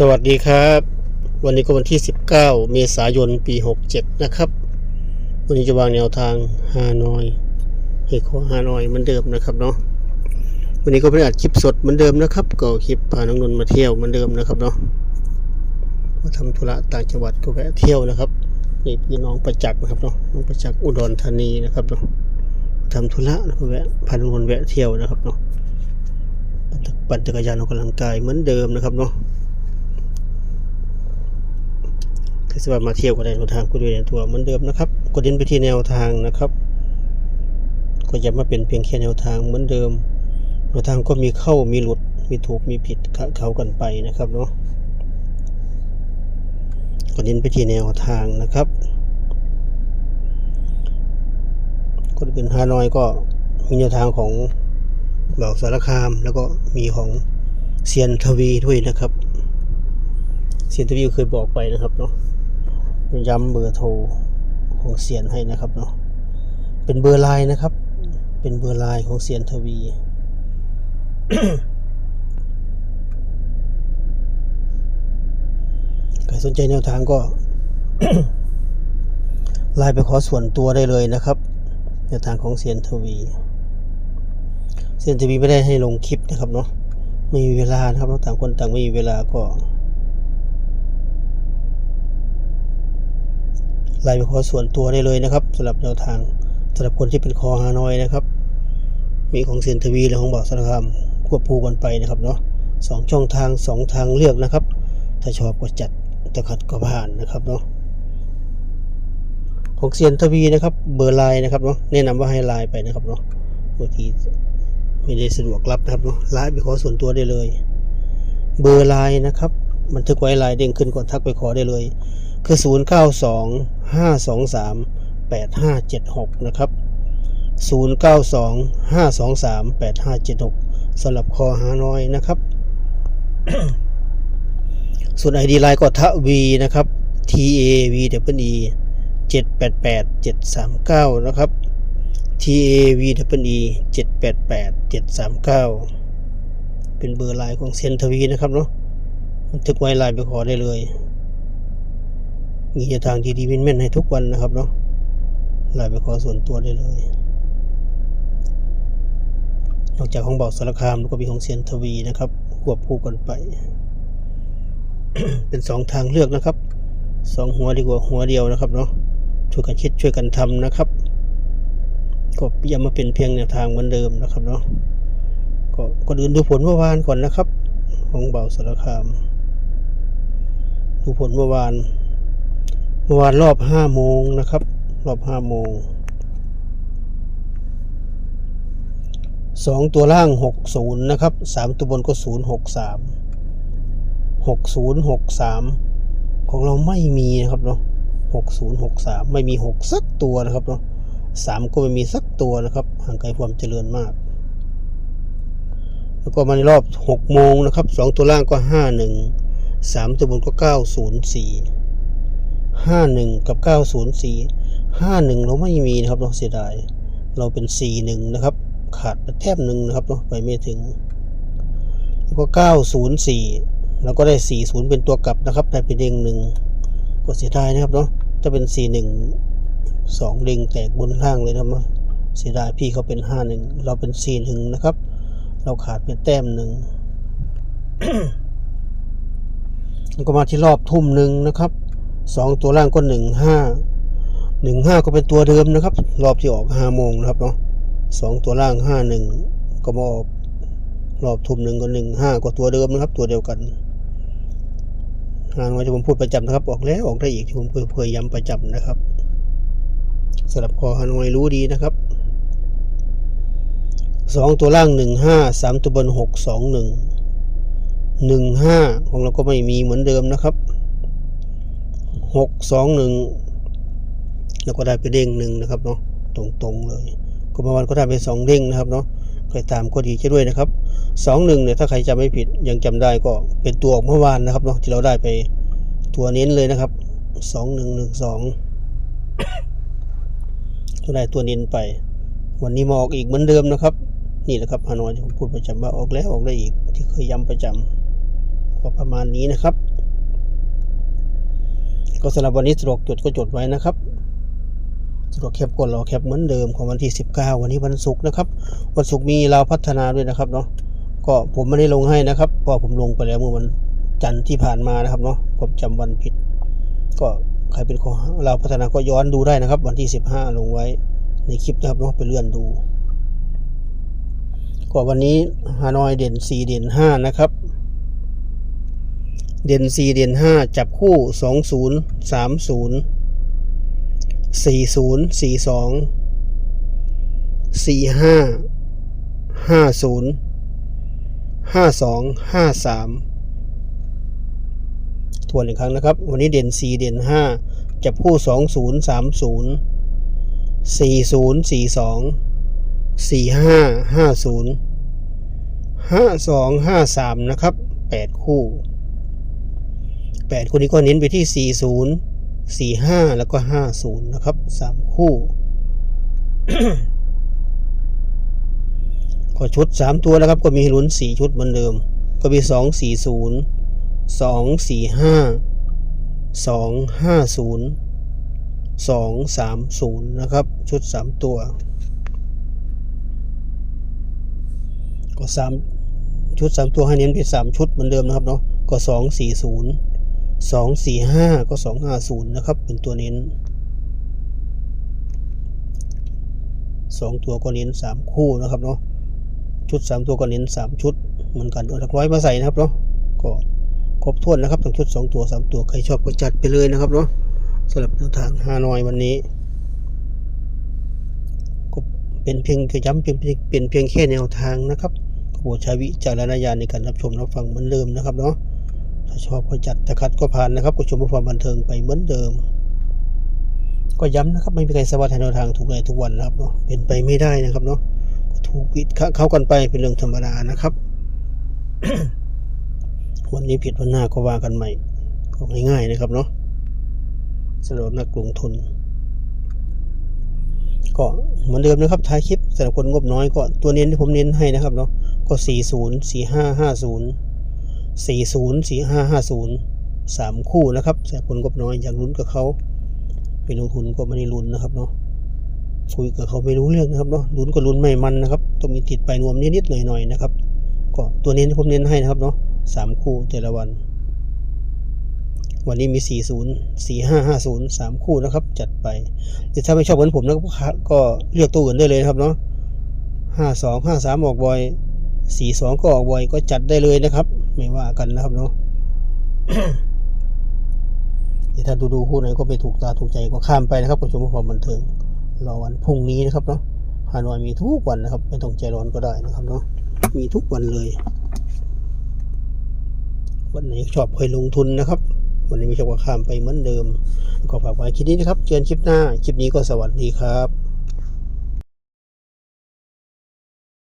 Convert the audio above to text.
สวัสดีครับ วันนี้ก็วันที่ 19 เมษายนปี 67 นะครับ วันนี้จะวางแนวทางฮานอยให้ขอฮานอยเหมือนเดิมนะครับเนาะวันนี้ก็ไม่ได้อัดคลิปสดเหมือนเดิมนะครับ ก็คลิปพาน้องนนท์มาเที่ยวเหมือนเดิมนะครับเนาะมาทำธุระต่างจังหวัดก็แวะเที่ยวนะครับนี่พี่น้องประจักษ์นะครับเนาะน้องประจักษ์อุดรธานีนะครับเนาะมาทำธุระแล้วก็แวะพาน้องนนท์แวะเที่ยวนะครับเนาะปั่นจักรยานออกกำลังกายเหมือนเดิมนะครับเนาะ คือสำหรับมาเที่ยวก็ได้แนวทางก็ดูในตัวเหมือนเดิมนะครับกดเด่นไปที่แนวทางนะครับ ก็จะมาเป็นเพียงแค่แนวทางเหมือนเดิมแนวทางก็มีเข้ามีหลุดมีถูกมีผิดขะเขากันไปนะครับเนาะกดเด่นไปที่แนวทางนะครับกดเป็นฮานอยก็มีแนวทางของเหล่าสารคาม แล้วก็มีของเซียนทวีด้วยนะครับ เซียนทวีเคยบอกไปนะครับเนาะ ย้ำเบอร์โทรของเซียนให้นะครับเนาะเป็นเบอร์ไลน์นะครับ เป็นเบอร์ไลน์ของเซียนทวีใครสนใจแนวทางก็ไลน์ไปขอส่วนตัวได้เลยนะครับแนวทางของเซียนทวีเซียนทวีไม่ได้ให้ลงคลิปนะครับเนาะไม่มีเวลานะครับเราต่างคนต่างไม่มีเวลาก็ ไลน์ไปขอส่วนตัวได้เลยนะครับสำหรับแนวทางสำหรับคนที่เป็นคอฮานอยนะครับ มีของเซียนทวีและของบอกสารคามควบคู่กันไปนะครับเนาะสองช่องทางสองทางเลือกนะครับ ถ้าชอบก็จัดถ้าขัดก็ผ่านนะครับเนาะของเซียนทวีนะครับ เบอร์ไลน์นะครับเนาะแนะนำว่าให้ไลน์ไปนะครับเนาะบางทีไม่ได้สะดวกรับนะครับเนาะไลน์ไปขอส่วนตัวได้เลย เบอร์ไลน์นะครับ บันทึกไว้ไลน์เด้งขึ้นก่อนทักไปขอได้เลย คือ 0 9 2 5 2 3 8 5 7 6 นะครับ 0 9 2 5 2 3 8 5 7 6สำหรับคอหาน้อยนะครับ ส่วน ID ไลน์ก็ทะวีนะครับ T A V W E 788 739 นะครับ T A V W E 788 739 เป็นเบอร์ไลน์ของเซนทวีนะครับเนาะบันทึกไว้ไลน์ไปขอได้เลย มีแนวทางที่ดีๆแม่นให้ทุกวันนะครับเนาะไลน์ไปขอส่วนตัวได้เลย นอกจากของเบาสารคามแล้วก็มีของเซียนทวีนะครับควบคู่กันไป เป็นสองทางเลือกนะครับสองหัวดีกว่าหัวเดียวนะครับเนาะช่วยกันคิดช่วยกันทำนะครับก็ยังมาเป็นเพียงแนวทางเหมือนเดิมนะครับเนาะก็ก่อนอื่นดูผลเมื่อวานก่อนนะครับ ของเบาสารคาม ดูผลเมื่อวาน เมื่อวานรอบห้าโมงนะครับ รอบห้าโมงสองตัวล่างหกศูนย์นะครับสามตัวบนก็ศูนย์หกสามหกศูนย์หกสามของเราไม่มีนะครับเนาะหกศูนย์หกสามไม่มีหกสักตัวนะครับเนาะสามก็ไม่มีสักตัวนะครับห่างไกลความเจริญมาก แล้วก็มาในรอบหกโมงนะครับสองตัวล่างก็ห้าหนึ่งสามตัวบนก็เก้าศูนย์สี่ ห้าหนึ่งกับเก้าศูนย์สี่ห้าหนึ่งเราไม่มีนะครับเราเสียดาย เราเป็นสี่หนึ่งนะครับ ขาดไปแทบหนึ่งนะครับเนาะไปไม่ถึง แล้วก็เก้าศูนย์สี่เราก็ได้สี่ศูนย์เป็นตัวกลับนะครับได้เป็นเด้งหนึ่งก็เสียดายนะครับเนาะถ้าเป็นสี่หนึ่งสองเด้งแตกบนล่างเลยนะครับเนาเสียดายพี่เขาเป็นห้าหนึ่งเราเป็นสี่หนึ่งนะครับ เราขาดไปแต้มหนึ่งแล้วก็มาที่รอบทุ่มหนึ่งนะครับ สองตัวล่างก็หนึ่งห้าหนึ่งห้าก็เป็นตัวเดิมนะครับ รอบที่ออกห้าโมงนะครับเนาะสองตัวล่างห้าหนึ่งก็มาออกรอบทุ่มหนึ่งก็หนึ่งห้าก็ตัวเดิมนะครับ ตัวเดียวกันงานวันที่ผมพูดประจำนะครับ ออกแล้วออกได้อีกที่ผมเคยเคยย้ำประจำนะครับสำหรับคอฮานอยรู้ดีนะครับสองตัวล่างหนึ่งห้าสามตัวบนหกสองหนึ่งหนึ่งห้าของเราก็ไม่มีเหมือนเดิมนะครับ หกสองหนึ่งแล้วก็ได้ไปเด้งหนึ่งนะครับเนาะตรงๆเลยก็เมื่อวานก็ได้ไปสองเด้งนะครับเนาะใครตามก็ดีจะด้วยนะครับสองหนึ่งเนี่ยถ้าใครจำไม่ผิดยังจำได้ก็เป็นตัวออกเมื่อวานนะครับเนาะที่เราได้ไปตัวเน้นเลยนะครับสองหนึ่งหนึ่งสองก็ได้ตัวเน้นไป วันนี้มาออกอีกเหมือนเดิมนะครับ นี่แหละครับฮานอยที่ผมพูดประจำว่าออกแล้วออกได้อีกที่เคยย้ำประจำก็ประมาณนี้นะครับ ก็สำหรับวันนี้สะดวกจดก็จดไว้นะครับสะดวกแคปกดรอแคปเหมือนเดิมของวันที่ 19 วันนี้วันศุกร์นะครับวันศุกร์มีเราพัฒนาด้วยนะครับเนาะก็ผมไม่ได้ลงให้นะครับเพราะผมลงไปแล้วเมื่อวันจันทร์ที่ผ่านมานะครับเนาะผมจำวันผิด ก็ใครเป็นของเราพัฒนาก็ย้อนดูได้นะครับ วันที่ 15 ลงไว้ในคลิปนะครับเนาะไปเลื่อนดูก็วันนี้ฮานอยเด่น 4 เด่น 5 นะครับ เด่น4เด่น5 จับคู่ 20 30 40 42 45 50 52 53 ทวนอีกครั้งนะครับ วันนี้เด่น 4 เด่น 5 จับคู่ 20 30 40 42 45 50 52 53 นะครับ 8 คู่ 8 คู่นี้ก็เน้นไปที่ 40 45 แล้วก็ 50 นะครับ 3 คู่ ก็ชุด 3 ตัวนะครับ ก็มีลุ้น 4 ชุดเหมือนเดิม ก็มี 2 40 2 45 2 50 2 30 นะครับ ชุด 3 ตัว ก็ 3 ชุด 3 ตัวให้เน้นไป3ชุดเหมือนเดิมนะครับเนาะก็ 2 40 2 4 5 ก็ 2 50 นะครับ เป็นตัวเน้น 2 ตัวก็เน้น 3 คู่นะครับเนาะชุด 3 ตัวก็เน้น 3 ชุด เหมือนกันเอาหลักร้อยมาใส่นะครับเนาะก็ครบถ้วนนะครับทั้งชุด 2 ตัว 3 ตัวใครชอบก็จัดไปเลยนะครับเนาะสำหรับแนวทางฮานอยวันนี้ก็เป็นเพียงแค่ย้ำเป็นเพียงเป็นเพียงแค่แนวทางนะครับก็โปรดใช้วิจารณญาณในการรับชมรับฟังเหมือนเดิมนะครับเนาะ ชอบก็จัดถ้าขัดก็ผ่านนะครับก็ชมความบันเทิงไปเหมือนเดิม ก็ย้ำนะครับ ไม่มีใครสามารถทำแนวทางถูกเลยทุกวันนะครับเนาะเป็นไปไม่ได้นะครับเนาะก็ถูกผิดเข้ากันไปเป็นเรื่องธรรมดานะครับวันนี้ผิดวันหน้าก็ว่ากันใหม่ก็ง่ายๆนะครับเนาะสำหรับนักลงทุน ก็เหมือนเดิมนะครับท้ายคลิปสำหรับคนงบน้อยก็ตัวเน้นที่ผมเน้นให้นะครับเนาะก็ 40 45 50 40 45 50 3 คู่นะครับแต่คนงบน้อยอยากลุ้นกับเขาไปลงทุนก็ไม่ได้ลุ้นนะครับเนาะคุยกับเขาไม่รู้เรื่องนะครับเนาะลุ้นก็ลุ้นไม่มันนะครับต้องมีติดไปรวมนิดๆหน่อยๆนะครับก็ตัวเน้นที่ผมเน้นให้นะครับเนาะสามคู่แต่ละวัน วันนี้มี 40 4550 3 คู่นะครับ จัดไปแต่ถ้าไม่ชอบเหมือนผมนะครับก็เลือกตัวอื่นได้เลยครับเนาะ52 53ออกบ่อย 42ก็ออกบ่อยก็จัดได้เลยนะครับ ไม่ว่ากันนะครับเนาะถ้าดูดูคู่ไหนก็ไปถูกตาถูกใจก็ข้ามไปนะครับก็ชมความบันเทิงรอวันพรุ่งนี้นะครับเนาะฮานอยมีทุกวันนะครับ ไม่ต้องใจร้อนก็ได้นะครับเนาะมีทุกวันเลย วันไหนชอบเคยลงทุนนะครับ วันนี้ไม่ชอบก็ข้ามไปเหมือนเดิม ก็ฝากไว้คลิปนี้นะครับเจอกันคลิปหน้าคลิปนี้ก็สวัสดีครับ